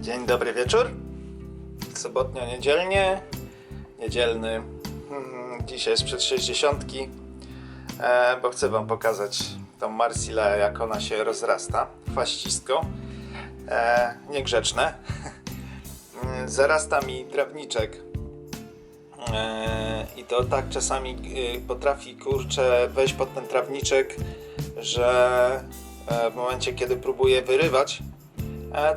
Dzień dobry wieczór. Sobotnio niedzielnie. Niedzielny. mm, Dzisiaj jest przed 60. E, bo chcę Wam pokazać tą Marsilę, jak ona się rozrasta. Chwaścisko. E, niegrzeczne. Zarasta mi trawniczek. E, I to tak czasami potrafi kurczę wejść pod ten trawniczek, że w momencie kiedy próbuję wyrywać,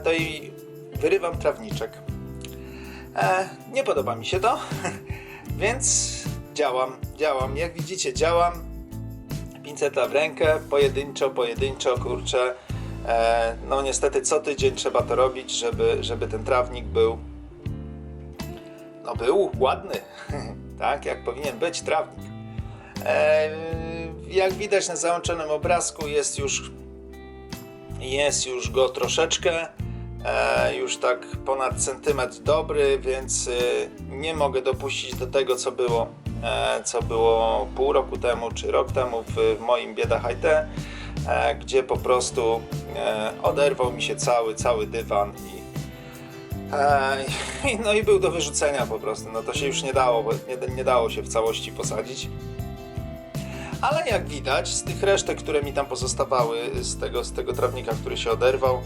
to i wyrywam trawniczek. E, nie podoba mi się to, więc działam, działam. Jak widzicie, działam. Pinceta w rękę, pojedynczo, pojedynczo, kurczę. E, no niestety co tydzień trzeba to robić, żeby, żeby ten trawnik był no był ładny, tak jak powinien być trawnik. E, jak widać na załączonym obrazku jest już jest już go troszeczkę e, już tak ponad centymetr dobry, więc e, nie mogę dopuścić do tego co było e, co było pół roku temu czy rok temu w, w moim bieda HT, e, gdzie po prostu e, oderwał mi się cały cały dywan i No i był do wyrzucenia po prostu. No to się już nie dało, nie, nie dało się w całości posadzić. Ale jak widać, z tych resztek, które mi tam pozostawały, z tego, z tego trawnika, który się oderwał,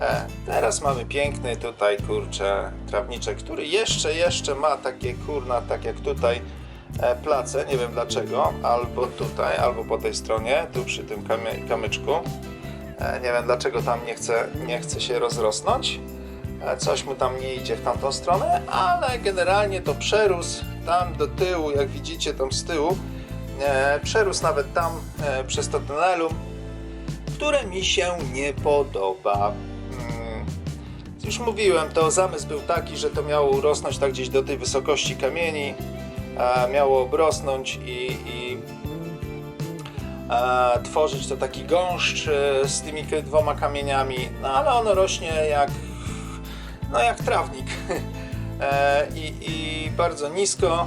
e, teraz mamy piękny tutaj, kurczę, trawniczek, który jeszcze, jeszcze ma takie, kurna, tak jak tutaj, e, place, nie wiem dlaczego, albo tutaj, albo po tej stronie, tu przy tym kamyczku. E, nie wiem dlaczego tam nie chce, nie chce się rozrosnąć. Coś mu tam nie idzie w tamtą stronę, ale generalnie to przerósł tam do tyłu, jak widzicie tam z tyłu, przerósł nawet tam przez to tunelum, które mi się nie podoba. Już mówiłem, to zamysł był taki, że to miało urosnąć tak gdzieś do tej wysokości kamieni, miało obrosnąć i, i tworzyć to taki gąszcz e, z tymi dwoma kamieniami, no ale ono rośnie jak no jak trawnik e, i, i bardzo nisko.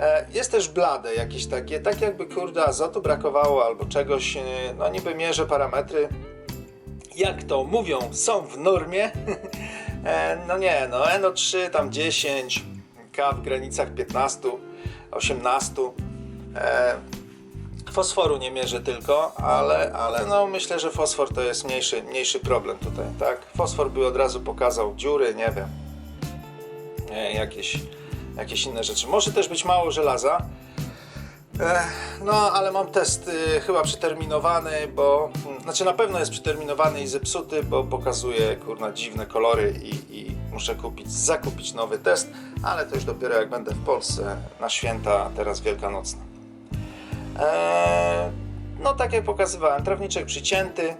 E, jest też blade jakieś takie, tak jakby kurde azotu brakowało albo czegoś, no niby mierzę parametry, jak to mówią, są w normie. E, no nie, no NO3 tam 10, K w granicach 15, 18. E, Fosforu nie mierzę tylko, ale, ale no myślę, że fosfor to jest mniejszy, mniejszy problem tutaj, tak? Fosfor by od razu pokazał dziury, nie wiem, e, jakieś, jakieś inne rzeczy. Może też być mało żelaza. No, ale mam test y, chyba przeterminowany, bo mm, znaczy na pewno jest przeterminowany i zepsuty, bo pokazuje kurna dziwne kolory i, i muszę kupić, zakupić nowy test, ale to już dopiero jak będę w Polsce na święta teraz wielkanocne. Eee, no tak jak pokazywałem, trawniczek przycięty.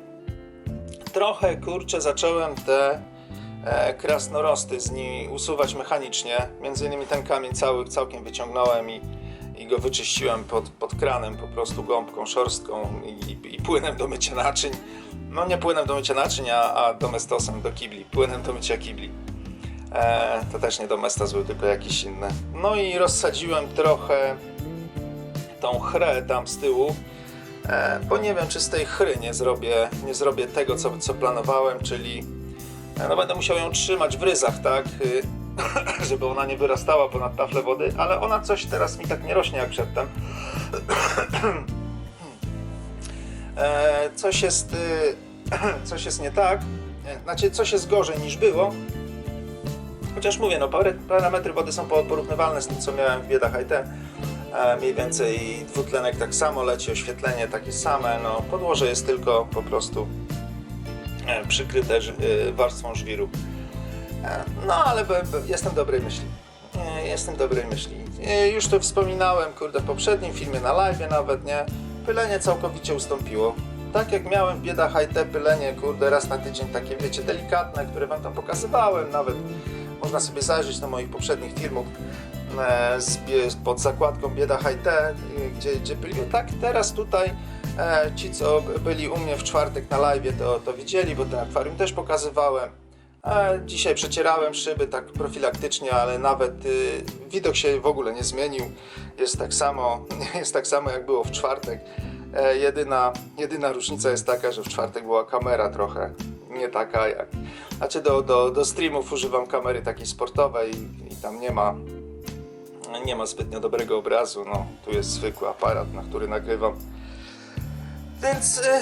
Trochę kurczę zacząłem te e, krasnorosty z nimi usuwać mechanicznie. Między innymi ten kamień cały całkiem wyciągnąłem i, i go wyczyściłem pod, pod kranem po prostu gąbką szorstką i, i płynem do mycia naczyń. No nie płynem do mycia naczyń, a, a domestosem do kibli. Płynem do mycia kibli. E, to też nie domestos był, tylko jakiś inny. No i rozsadziłem trochę tą chrę tam z tyłu, e, bo nie wiem, czy z tej chry nie zrobię, nie zrobię tego, co, co planowałem, czyli e, no będę musiał ją trzymać w ryzach, tak, y, żeby ona nie wyrastała ponad taflę wody, ale ona coś teraz mi tak nie rośnie jak przedtem. E, coś jest, y, coś jest nie tak, e, znaczy coś jest gorzej niż było, Chociaż mówię, no parametry wody są po- porównywalne z tym, co miałem w biedach IT. E, mniej więcej dwutlenek tak samo leci, oświetlenie takie same, no podłoże jest tylko po prostu przykryte warstwą żwiru. No ale jestem dobrej myśli. Jestem dobrej myśli. Już to wspominałem, kurde, w poprzednim filmie, na live nawet, nie? Pylenie całkowicie ustąpiło. Tak jak miałem w biedach pylenie, kurde, raz na tydzień takie, wiecie, delikatne, które wam tam pokazywałem nawet. Można sobie zajrzeć na moich poprzednich filmów e, pod zakładką Bieda e, gdzie, gdzie byli. Tak, teraz tutaj e, ci, co byli u mnie w czwartek na live, to, to widzieli, bo ten akwarium też pokazywałem. Dzisiaj przecierałem szyby tak profilaktycznie, ale nawet y, widok się w ogóle nie zmienił. Jest tak samo, jest tak samo jak było w czwartek. E, jedyna, jedyna różnica jest taka, że w czwartek była kamera trochę nie taka jak... Znaczy do, do, do streamów używam kamery takiej sportowej i, i tam nie ma nie ma zbytnio dobrego obrazu, no tu jest zwykły aparat, na który nagrywam. Więc e,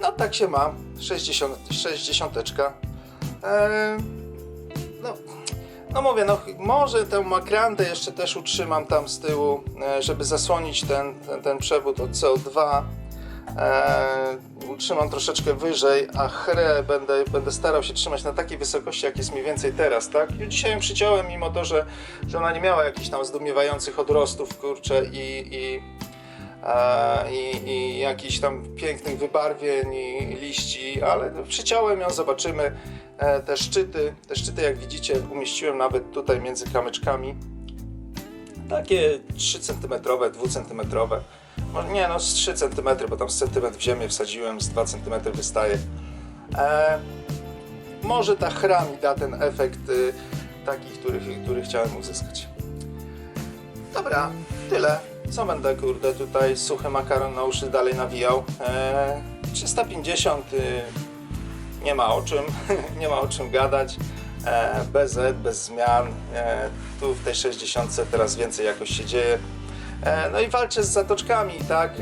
no tak się ma, 60, 60. E, no, no mówię, no może tę makrantę jeszcze też utrzymam tam z tyłu, e, żeby zasłonić ten, ten, ten przewód od CO2. E, utrzymam troszeczkę wyżej, a chrę będę, będę starał się trzymać na takiej wysokości, jak jest mniej więcej teraz, tak? I dzisiaj ją przyciąłem, mimo to, że, że ona nie miała jakichś tam zdumiewających odrostów, kurczę, i, i, i, i jakichś tam pięknych wybarwień i liści, ale przyciąłem ją, zobaczymy. E, te szczyty, te szczyty jak widzicie umieściłem nawet tutaj między kamyczkami. Takie 3 cm, 2 cm. Nie no, z 3 cm, bo tam z centymetr w ziemię wsadziłem, z 2 cm wystaje. E, może ta chra mi da ten efekt y, taki, który, który chciałem uzyskać. Dobra, tyle. Co będę, kurde, tutaj suchy makaron na uszy dalej nawijał. E, 350 y, nie ma o czym, nie ma o czym gadać. E, bez Z, bez zmian. E, tu w tej 60 teraz więcej jakoś się dzieje. E, no i walczę z zatoczkami, tak?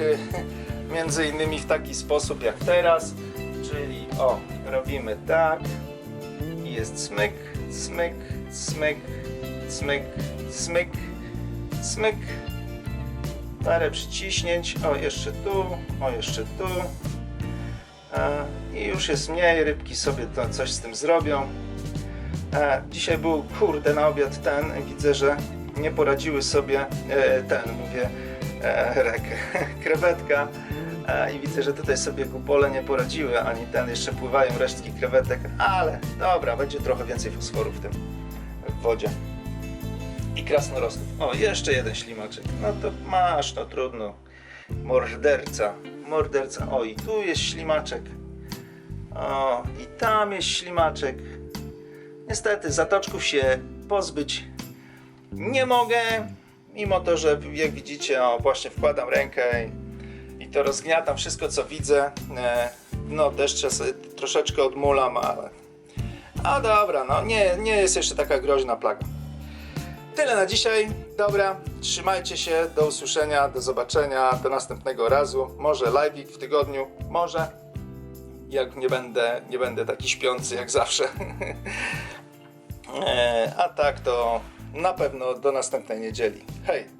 Między innymi w taki sposób jak teraz, czyli o, robimy tak i jest smyk, smyk, smyk, smyk, smyk, smyk. Parę przyciśnięć, o jeszcze tu, o jeszcze tu. E, I już jest mniej, rybki sobie to coś z tym zrobią. E, dzisiaj był kurde na obiad ten, widzę, że nie poradziły sobie e, ten, mówię, rek, krewetka. I widzę, że tutaj sobie kupole nie poradziły, ani ten, jeszcze pływają resztki krewetek, ale dobra, będzie trochę więcej fosforu w tym, w wodzie. I krasnorostów. O, jeszcze jeden ślimaczek. No to masz, no trudno. Morderca, morderca. O, i tu jest ślimaczek. O, i tam jest ślimaczek. Niestety, zatoczków się pozbyć nie mogę, mimo to, że jak widzicie, o, właśnie wkładam rękę i, i to rozgniatam wszystko, co widzę. E, no, deszcze sobie troszeczkę odmulam, ale... A dobra, no, nie, nie jest jeszcze taka groźna plaga. Tyle na dzisiaj. Dobra, trzymajcie się, do usłyszenia, do zobaczenia, do następnego razu. Może live'ik w tygodniu, może. Jak nie będę, nie będę taki śpiący jak zawsze. E, A tak to na pewno do następnej niedzieli. Hej!